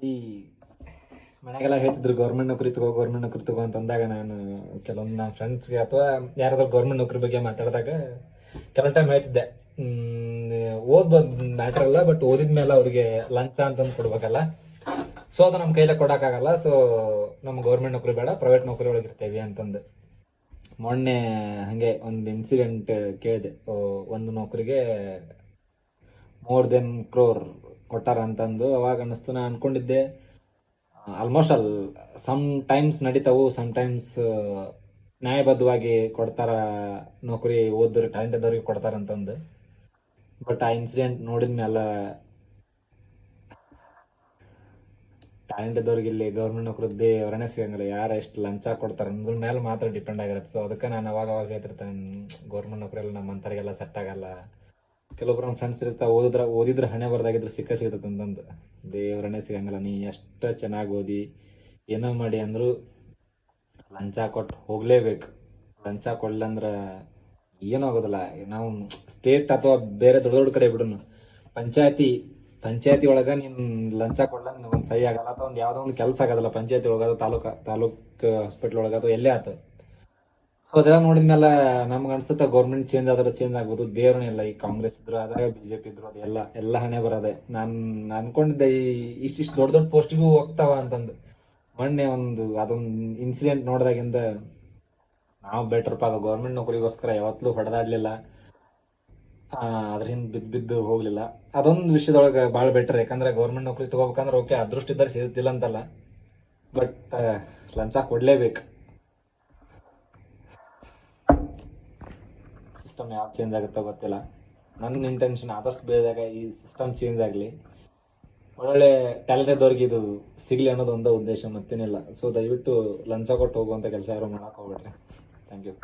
ಈ ಮನೆಗೆಲ್ಲ ಹೇಳ್ತಿದ್ರು ಗೌರ್ಮೆಂಟ್ ನೌಕರಿ ತಗೋ ಗೌರ್ಮೆಂಟ್ ನೌಕರಿ ತಗೋ ಅಂತ ಅಂದಾಗ ನಾನು ಕೆಲವೊಂದು ನನ್ನ ಫ್ರೆಂಡ್ಸ್ಗೆ ಅಥವಾ ಯಾರಾದ್ರೂ ಗೌರ್ಮೆಂಟ್ ನೌಕರಿ ಬಗ್ಗೆ ಮಾತಾಡಿದಾಗ ಕೆಲವೊಂದು ಟೈಮ್ ಹೇಳ್ತಿದ್ದೆ ಓದ್ಬೋದು ಮ್ಯಾಟ್ರ್ ಅಲ್ಲ ಬಟ್ ಓದಿದ ಮೇಲೆ ಅವ್ರಿಗೆ ಲಂಚ ಅಂತಂದು ಕೊಡ್ಬೇಕಲ್ಲ. ಸೊ ಅದು ನಮ್ಮ ಕೈಲೇ ಕೊಡೋಕ್ಕಾಗಲ್ಲ ಸೊ ನಮ್ಮ ಗೌರ್ಮೆಂಟ್ ನೌಕರಿ ಬೇಡ ಪ್ರೈವೇಟ್ ನೌಕರಿ ಒಳಗೆ ಇರ್ತೇವೆ ಅಂತಂದು. ಮೊನ್ನೆ ಹಾಗೆ ಒಂದು ಇನ್ಸಿಡೆಂಟ್ ಕೇಳಿದೆ ಒಂದು ನೌಕರಿಗೆ ಮೋರ್ ದೆನ್ ಕ್ರೋರ್ ಕೊಟ್ಟಾರ ಅಂತಂದು ಅವಾಗ ಅನ್ನಿಸ್ತು. ನಾನು ಅನ್ಕೊಂಡಿದ್ದೆ ಆಲ್ಮೋಸ್ಟ್ ಅಲ್ ಸಮ್ ಟೈಮ್ಸ್ ನಡೀತಾವು ಸಮ್ ಟೈಮ್ಸ್ ನ್ಯಾಯಬದ್ಧವಾಗಿ ಕೊಡ್ತಾರ ನೌಕರಿ ಓದೋರು ಟ್ಯಾಲೆಂಟ್ ಇದ್ದವ್ರಿಗೆ ಕೊಡ್ತಾರ ಅಂತಂದು ಬಟ್ ಆ ಇನ್ಸಿಡೆಂಟ್ ನೋಡಿದ ಮೇಲೆ ಟ್ಯಾಲೆಂಟ್ ಇದ್ದವ್ರಿಗೆ ಇಲ್ಲಿ ಗೌರ್ಮೆಂಟ್ ನೌಕರದ್ದೇ ಅವರನ್ನೇ ಸಿಗಂಗಿಲ್ಲ ಯಾರು ಎಷ್ಟು ಲಂಚ ಕೊಡ್ತಾರೆ ಅಂದ್ರ ಮೇಲೆ ಮಾತ್ರ ಡಿಪೆಂಡ್ ಆಗಿರುತ್ತೆ. ಸೊ ಅದಕ್ಕೆ ನಾನು ಅವಾಗ ಅವಾಗ ಹೇಳ್ತಿರ್ತೇನೆ ಗೌರ್ಮೆಂಟ್ ನೌಕರಿ ಎಲ್ಲ ನಮ್ಮಂಥವ್ರಿಗೆಲ್ಲ ಸೆಟ್ ಆಗಲ್ಲ. ಕೆಲವೊಬ್ರು ನಮ್ಮ ಫ್ರೆಂಡ್ಸ್ ಇರ್ತಾವೆ ಓದಿದ್ರೆ ಓದಿದ್ರೆ ಹಣೆ ಬರ್ದಾಗಿದ್ರೆ ಸಿಕ್ಕ ಸಿಗ್ತದೆ ಅಂತಂದು. ದೇವ್ರನ್ನೇ ಸಿಗಂಗಿಲ್ಲ, ನೀ ಎಷ್ಟು ಚೆನ್ನಾಗಿ ಓದಿ, ಏನೋ ಮಾಡಿ ಅಂದರೂ ಲಂಚ ಕೊಟ್ಟು ಹೋಗಲೇಬೇಕು. ಲಂಚ ಕೊಡ್ಲಂದ್ರೆ ಏನೂ ಆಗೋದಿಲ್ಲ. ನಾವು ಸ್ಟೇಟ್ ಅಥವಾ ಬೇರೆ ದೊಡ್ಡ ದೊಡ್ಡ ಕಡೆ ಬಿಡೋಣ ಪಂಚಾಯತಿ ಪಂಚಾಯತಿ ಒಳಗೆ ನೀನು ಲಂಚ ಕೊಡ್ಲ ಒಂದು ಸಹಿ ಆಗಲ್ಲ, ಅಥವಾ ಒಂದು ಯಾವುದೋ ಒಂದು ಕೆಲಸ ಆಗೋದಿಲ್ಲ ಪಂಚಾಯತಿ ಒಳಗೆ ಅಥವಾ ತಾಲೂಕು ತಾಲೂಕು ಹಾಸ್ಪಿಟ್ಲ್ ಒಳಗೆ ಅಥವಾ ಎಲ್ಲೇ ಆತು. ಸೊ ಅದೆಲ್ಲ ನೋಡಿದ್ಮೇಲೆ ನಮ್ಗೆ ಅನ್ಸುತ್ತೆ ಗೌರ್ಮೆಂಟ್ ಚೇಂಜ್ ಆದ್ರೆ ಚೇಂಜ್ ಆಗ್ಬೋದು. ದೇವ್ರನೇ ಇಲ್ಲ, ಈ ಕಾಂಗ್ರೆಸ್ ಇದ್ರು, ಅದಾಗ ಬಿ ಜೆ ಪಿ ಇದ್ರು ಅದೆಲ್ಲ ಎಲ್ಲ ಹಣೆ ಬರೋದೆ. ನಾನು ಅನ್ಕೊಂಡಿದ್ದೆ ಈ ಇಷ್ಟಿಷ್ಟು ದೊಡ್ಡ ದೊಡ್ಡ ಪೋಸ್ಟಿಗೂ ಹೋಗ್ತಾವ ಅಂತಂದು. ಮೊನ್ನೆ ಒಂದು, ಅದೊಂದು ಇನ್ಸಿಡೆಂಟ್ ನೋಡಿದಾಗಿಂದ ನಾವು ಬೆಟ್ರಪ್ಪ ಗೌರ್ಮೆಂಟ್ ನೌಕರಿಗೋಸ್ಕರ ಯಾವತ್ತೂ ಹೊಡೆದಾಡ್ಲಿಲ್ಲ. ಹಿಂದೆ ಬಿದ್ದು ಬಿದ್ದು ಹೋಗ್ಲಿಲ್ಲ. ಅದೊಂದು ವಿಷಯದೊಳಗೆ ಭಾಳ ಬೆಟರ್ ಯಾಕಂದ್ರೆ ಗೌರ್ಮೆಂಟ್ ನೌಕರಿ ತಗೋಬೇಕಂದ್ರೆ ಓಕೆ ಅದೃಷ್ಟ ಇದ್ದಾರೆ ಸಿಗುತ್ತಿಲ್ಲ ಅಂತಲ್ಲ. ಬಟ್ ಲಂಚ ಕೊಡ್ಲೇಬೇಕು. ಸಿಸ್ಟಮ್ ಯಾವ್ದು ಚೇಂಜ್ ಆಗುತ್ತೋ ಗೊತ್ತಿಲ್ಲ. ನನ್ನ ಇಂಟೆನ್ಷನ್ ಆದಷ್ಟು ಬೇಗ ಈ ಸಿಸ್ಟಮ್ ಚೇಂಜ್ ಆಗಲಿ. ಒಳ್ಳೊಳ್ಳೆ ಟ್ಯಾಲೆಂಟ್ ಇದ್ದವ್ರಿಗೆ ಇದು ಸಿಗಲಿ ಅನ್ನೋದು ಒಂದೇ ಉದ್ದೇಶ, ಮತ್ತೇನಿಲ್ಲ. ಸೊ ದಯವಿಟ್ಟು ಲಂಚ ಕೊಟ್ಟು ಹೋಗುವಂಥ ಕೆಲಸ ಯಾರು ಮಾಡೋಕೆ ಹೋಗ್ಬೇಡ್ರಿ. Thank you